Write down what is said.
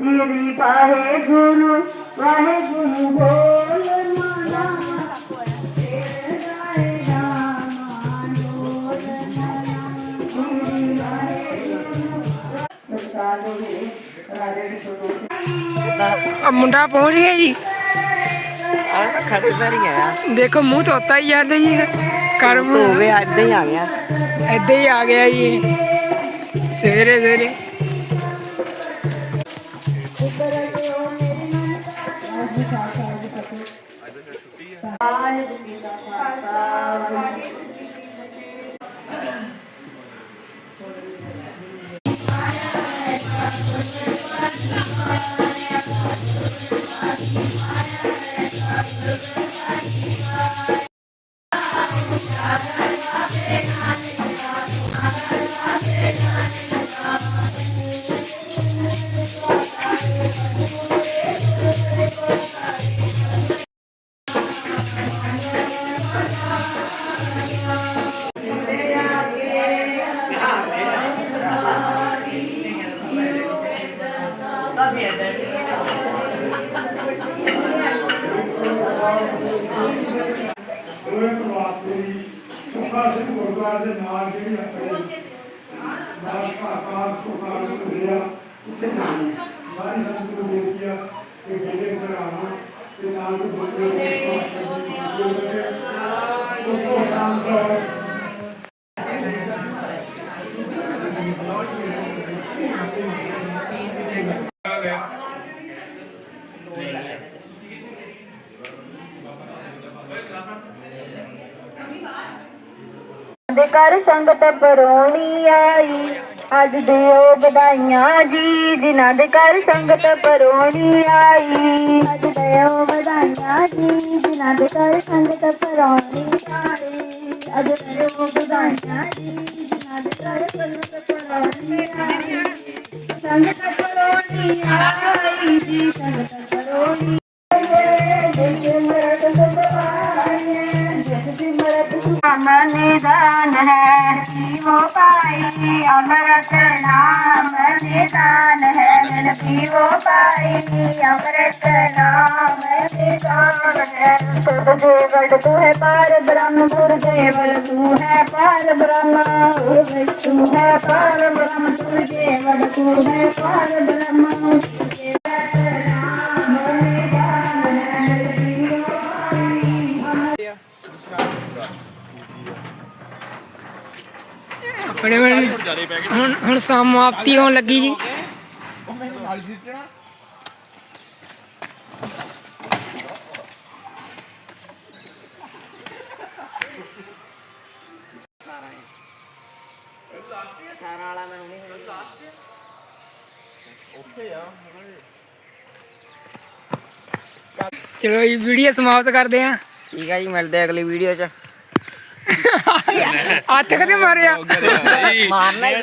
ਸ੍ਰੀ ਵਾਹਿਗੁਰੂ ਵਾਹਿਗੁਰੂ ਬੋਲ ਮਨਾ ਆ ਮੁੰਡਾ ਪਹੁੰਚ ਗਿਆ ਜੀ। ਆ ਖੜੇ ਪੈਰੀ ਆਇਆ ਦੇਖੋ ਮੂੰਹ ਧੋਤਾ ਹੀ ਜਾਂਦੇ ਜੀ। ਕਰ ਮੂੰਹ ਹੋਵੇ ਏਦਾਂ ਹੀ ਆ ਗਿਆ। ਏਦਾਂ ਹੀ ਆ ਗਿਆ ਜੀ। ਸਵੇਰੇ ਸਵੇਰੇ Thank you. ਦੋਵੇਂ ਪ੍ਰਵਾਸ ਮੇਰੀ ਸੁਖਾ ਸਿੰਘ ਗੁਰਦੁਆਰੇ ਦੇ ਨਾਲ ਜਿਹੜੀ ਆਪਣੇ ਦਾਸ਼ਕਾ ਆਕਾਰ ਸੁਕਾਰ ਹੁੰਦੇ ਆ ਉੱਥੇ ਜਾਣੀ ਸਾਰੀ ਸੰਗਤ ਨੂੰ ਬੇਨਤੀ ਆ ਕਿ ਬੇਲੇ ਸਰਾਣਾ ਤੇ ਨਾਲ ਕੋਈ ਬੰਦੇ ਨੂੰ ਸਵਾਗਤ ਕਰਦੀ ਦੇ ਘਰ ਸੰਗਤ ਪਰੋਣੀ ਆਈ। ਅੱਜ ਦਿਓ ਵਧਾਈਆਂ ਜੀ, ਜਿਨ੍ਹਾਂ ਦੇ ਘਰ ਸੰਗਤ ਪਰੋਣੀ ਆਈ। ਅੱਜ ਦਿਓ ਵਧਾਈਆਂ ਜੀ, ਜਿਨ੍ਹਾਂ ਦੇ ਘਰ ਸੰਗਤ ਪਰੋਣੀ ਆਈ। ਅੱਜ ਦਿਓ ਵਧਾਈਆਂ ਜੀ, ਜਿਨ੍ਹਾਂ ਦੇ ਘਰ ਸੰਗਤ ਪਰੋਣੀ ਆਈ। ਸੰਗਤ ਪਰੋਣੀ ਆਈ ਜੀ, ਸੰਗਤ ਪਰੋਣੀ ਨਾਮ ਨਿਦਾਨ ਹੈ ਪੀਓ ਪਾਈ ਅਮਰਤ ਨਾਮ ਨਿਦਾਨ ਹੈ। ਮਨ ਪੀਓ ਪਾਈ ਅਮਰਤ ਨਾਮ ਨਿਦਾਨ ਹੈ। ਸਭ ਦੇ ਵੜ ਤੂੰ ਹੈ ਪਾਰ ਬ੍ਰਹਮ ਗੁਰਦੇਵ ਤੂੰ ਹੈ ਪਾਰ ਬ੍ਰਹਮ ਤੂੰ ਹੈ ਪਾਰ ਬ੍ਰਹਮ ਤੂੰ ਦੇਵ ਤੂੰ ਹੈ ਪਾਰ ਬ੍ਰਹਮ ਆਪਣੇ ਵੱਲ ਹੁਣ ਹੁਣ ਸਮਾਪਤੀ ਹੋਣ ਲੱਗੀ ਜੀ। ਚਲੋ ਜੀ ਵੀਡੀਓ ਸਮਾਪਤ ਕਰਦੇ ਆਂ ਠੀਕ ਆ ਜੀ, ਮਿਲਦੇ ਆ ਅਗਲੀ ਵੀਡੀਓ 'ਚ। ਹੱਥ ਕਦੇ ਮਾਰਿਆ? ਮਾਰਨਾ ਹੀ